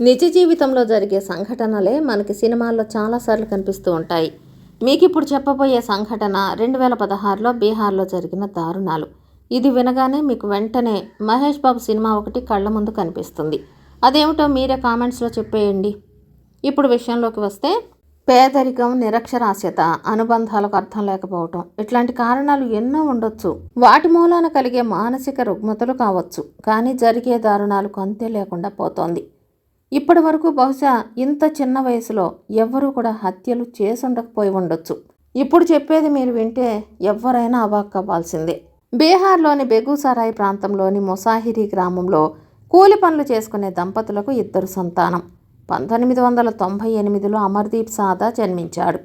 నిజ జీవితంలో జరిగే సంఘటనలే మనకి సినిమాల్లో చాలాసార్లు కనిపిస్తూ ఉంటాయి. మీకు ఇప్పుడు చెప్పబోయే సంఘటన రెండు వేల పదహారులో బీహార్లో జరిగిన దారుణాలు. ఇది వినగానే మీకు వెంటనే మహేష్ బాబు సినిమా ఒకటి కళ్ళ ముందు కనిపిస్తుంది. అదేమిటో మీరే కామెంట్స్లో చెప్పేయండి. ఇప్పుడు విషయంలోకి వస్తే పేదరికం నిరక్షరాస్యత అనుబంధాలకు అర్థం లేకపోవటం ఇట్లాంటి కారణాలు ఎన్నో ఉండొచ్చు. వాటి మూలాన కలిగే మానసిక రుగ్మతలు కావచ్చు కానీ జరిగే దారుణాలకు అంతే లేకుండా పోతోంది. ఇప్పటి వరకు బహుశా ఇంత చిన్న వయసులో ఎవ్వరూ కూడా హత్యలు చేసుండకపోయి ఉండొచ్చు. ఇప్పుడు చెప్పేది మీరు వింటే ఎవరైనా అవాక్కవ్వాల్సిందే బీహార్లోని బెగూసరాయ్ ప్రాంతంలోని మొసాహిరి గ్రామంలో కూలి పనులు చేసుకునే దంపతులకు ఇద్దరు సంతానం. పంతొమ్మిది వందల తొంభై ఎనిమిదిలో అమర్దీప్ సాదా జన్మించాడు.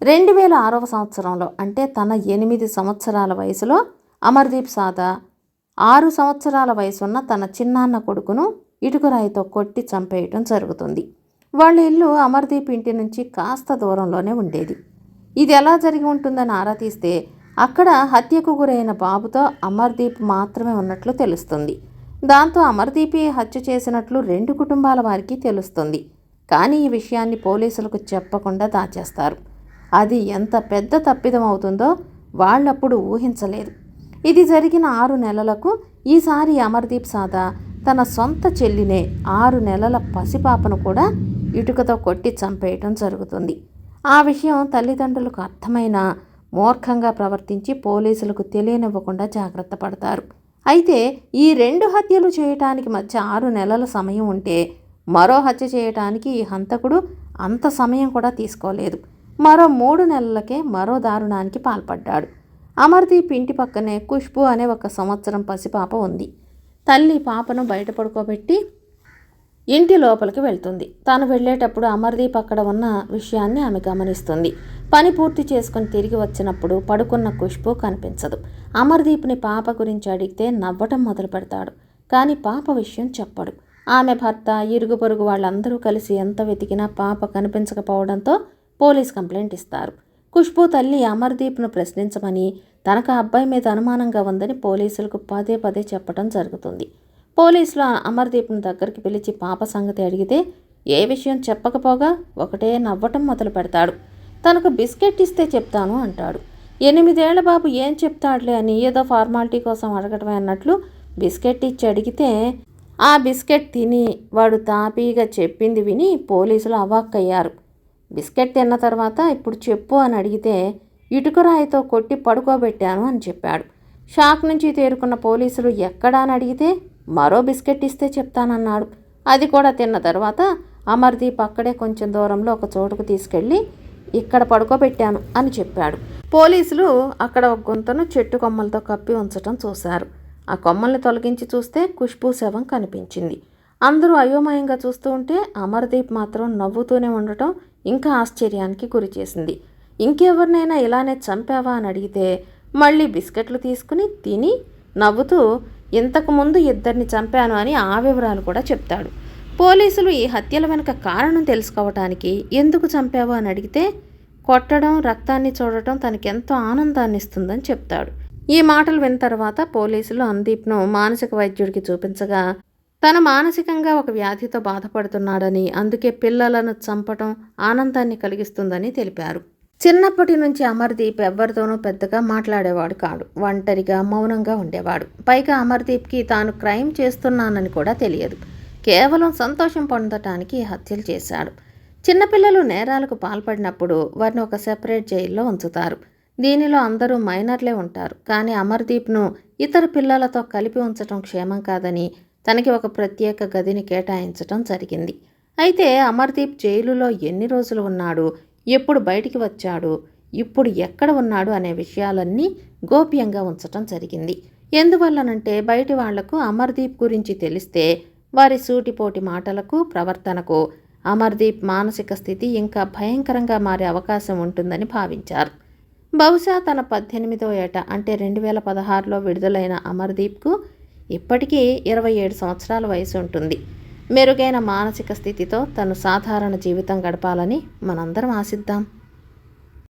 రెండు వేల ఆరవ సంవత్సరంలో అంటే తన ఎనిమిది సంవత్సరాల వయసులో అమర్దీప్ సాదా ఆరు సంవత్సరాల వయసున్న తన చిన్నాన్న కొడుకును ఇటుకరాయితో కొట్టి చంపేయటం జరుగుతుంది. వాళ్ళ ఇల్లు అమర్దీప్ ఇంటి నుంచి కాస్త దూరంలోనే ఉండేది. ఇది ఎలా జరిగి ఉంటుందని ఆరా తీస్తే అక్కడ హత్యకు గురైన బాబుతో అమర్దీప్ మాత్రమే ఉన్నట్లు తెలుస్తుంది. దాంతో అమర్దీపే హత్య చేసినట్లు రెండు కుటుంబాల వారికి తెలుస్తుంది. కానీ ఈ విషయాన్ని పోలీసులకు చెప్పకుండా దాచేస్తారు. అది ఎంత పెద్ద తప్పిదం అవుతుందో వాళ్ళప్పుడు ఊహించలేదు. ఇది జరిగిన ఆరు నెలలకు ఈసారి అమర్దీప్ సాదా తన సొంత చెల్లినే ఆరు నెలల పసిపాపను కూడా ఇటుకతో కొట్టి చంపేయటం జరుగుతుంది. ఆ విషయం తల్లిదండ్రులకు అర్థమైన మూర్ఖంగా ప్రవర్తించి పోలీసులకు తెలియనివ్వకుండా జాగ్రత్త పడతారు. అయితే ఈ రెండు హత్యలు చేయటానికి మధ్య ఆరు నెలల సమయం ఉంటే మరో హత్య చేయటానికి ఈ హంతకుడు అంత సమయం కూడా తీసుకోలేదు. మరో మూడు నెలలకే మరో దారుణానికి పాల్పడ్డాడు. అమర్దీప్ ఇంటి పక్కనే ఖుష్బు అనే ఒక సంవత్సరం పసిపాప ఉంది. తల్లి పాపను బయట పడుకోబెట్టి ఇంటి లోపలికి వెళ్తుంది. తాను వెళ్ళేటప్పుడు అమర్దీప్ అక్కడ ఉన్న విషయాన్ని ఆమె గమనిస్తుంది. పని పూర్తి చేసుకుని తిరిగి వచ్చినప్పుడు పడుకున్న ఖుష్బు కనిపించదు. అమర్దీప్ని పాప గురించి అడిగితే నవ్వటం మొదలు పెడతాడు. కానీ పాప విషయం చెప్పడు. ఆమె భర్త ఇరుగు పొరుగు వాళ్ళందరూ కలిసి ఎంత వెతికినా పాప కనిపించకపోవడంతో పోలీస్ కంప్లైంట్ ఇస్తారు. ఖుష్బూ తల్లి అమర్దీప్ను ప్రశ్నించమని తనకు అబ్బాయి మీద అనుమానంగా ఉందని పోలీసులకు పదే పదే చెప్పడం జరుగుతుంది. పోలీసులు అమర్దీప్ను దగ్గరికి పిలిచి పాప సంగతి అడిగితే ఏ విషయం చెప్పకపోగా ఒకటే నవ్వటం మొదలు పెడతాడు. తనకు బిస్కెట్ ఇస్తే చెప్తాను అంటాడు. ఎనిమిదేళ్ళ బాబు ఏం చెప్తాడులే అని ఏదో ఫార్మాలిటీ కోసం అడగటమే అన్నట్లు బిస్కెట్ ఇచ్చి అడిగితే ఆ బిస్కెట్ తిని వాడు తాపీగా చెప్పింది విని పోలీసులు అవాక్కయ్యారు. బిస్కెట్ తిన్న తర్వాత ఇప్పుడు చెప్పు అని అడిగితే ఇటుకరాయితో కొట్టి పడుకోబెట్టాను అని చెప్పాడు. షాక్ నుంచి తేరుకున్న పోలీసులు ఎక్కడా అని అడిగితే మరో బిస్కెట్ ఇస్తే చెప్తానన్నాడు. అది కూడా తిన్న తర్వాత అమర్దీప్ అక్కడే కొంచెం దూరంలో ఒక చోటుకు తీసుకెళ్ళి ఇక్కడ పడుకోబెట్టాను అని చెప్పాడు. పోలీసులు అక్కడ ఒక గుంతను చెట్టు కొమ్మలతో కప్పి ఉంచటం చూశారు. ఆ కొమ్మల్ని తొలగించి చూస్తే ఖుష్బూ శవం కనిపించింది. అందరూ అయోమయంగా చూస్తూ ఉంటే అమర్దీప్ మాత్రం నవ్వుతూనే ఉండటం ఇంకా ఆశ్చర్యానికి గురి చేసింది. ఇంకెవరినైనా ఇలానే చంపావా అని అడిగితే మళ్ళీ బిస్కెట్లు తీసుకుని తిని నవ్వుతూ ఇంతకు ముందు ఇద్దరిని చంపాను అని ఆ వివరాలు కూడా చెప్తాడు. పోలీసులు ఈ హత్యల వెనుక కారణం తెలుసుకోవటానికి ఎందుకు చంపావో అని అడిగితే కొట్టడం రక్తాన్ని చూడటం తనకెంతో ఆనందాన్ని ఇస్తుందని చెప్తాడు. ఈ మాటలు విన్న తర్వాత పోలీసులు అందీప్ను మానసిక వైద్యుడికి చూపించగా తన మానసికంగా ఒక వ్యాధితో బాధపడుతున్నాడని అందుకే పిల్లలను చంపటం ఆనందాన్ని కలిగిస్తుందని తెలిపారు. చిన్నప్పటి నుంచి అమర్దీప్ ఎవరితోనూ పెద్దగా మాట్లాడేవాడు కాడు. ఒంటరిగా మౌనంగా ఉండేవాడు. పైగా అమర్దీప్కి తాను క్రైమ్ చేస్తున్నానని కూడా తెలియదు. కేవలం సంతోషం పొందటానికి హత్యలు చేశాడు. చిన్నపిల్లలు నేరాలకు పాల్పడినప్పుడు వారిని ఒక సెపరేట్ జైల్లో ఉంచుతారు. దీనిలో అందరూ మైనర్లే ఉంటారు. కానీ అమర్దీప్ను ఇతర పిల్లలతో కలిపి ఉంచటం క్షేమం కాదని తనకి ఒక ప్రత్యేక గదిని కేటాయించటం జరిగింది. అయితే అమర్దీప్ జైలులో ఎన్ని రోజులు ఉన్నాడు? ఎప్పుడు బయటికి వచ్చాడు? ఇప్పుడు ఎక్కడ ఉన్నాడు అనే విషయాలన్నీ గోప్యంగా ఉంచటం జరిగింది. ఎందువల్లనంటే బయటి వాళ్ళకు అమర్దీప్ గురించి తెలిస్తే వారి సూటిపోటి మాటలకు ప్రవర్తనకు అమర్దీప్ మానసిక స్థితి ఇంకా భయంకరంగా మారే అవకాశం ఉంటుందని భావించారు. బహుశా తన పద్దెనిమిదో ఏట అంటే రెండు వేల పదహారులో విడుదలైన అమర్దీప్కు ఇప్పటికీ ఇరవై ఏడు సంవత్సరాల వయసు ఉంటుంది. మెరుగైన మానసిక స్థితితో తను సాధారణ జీవితం గడపాలని మనందరం ఆశిద్దాం.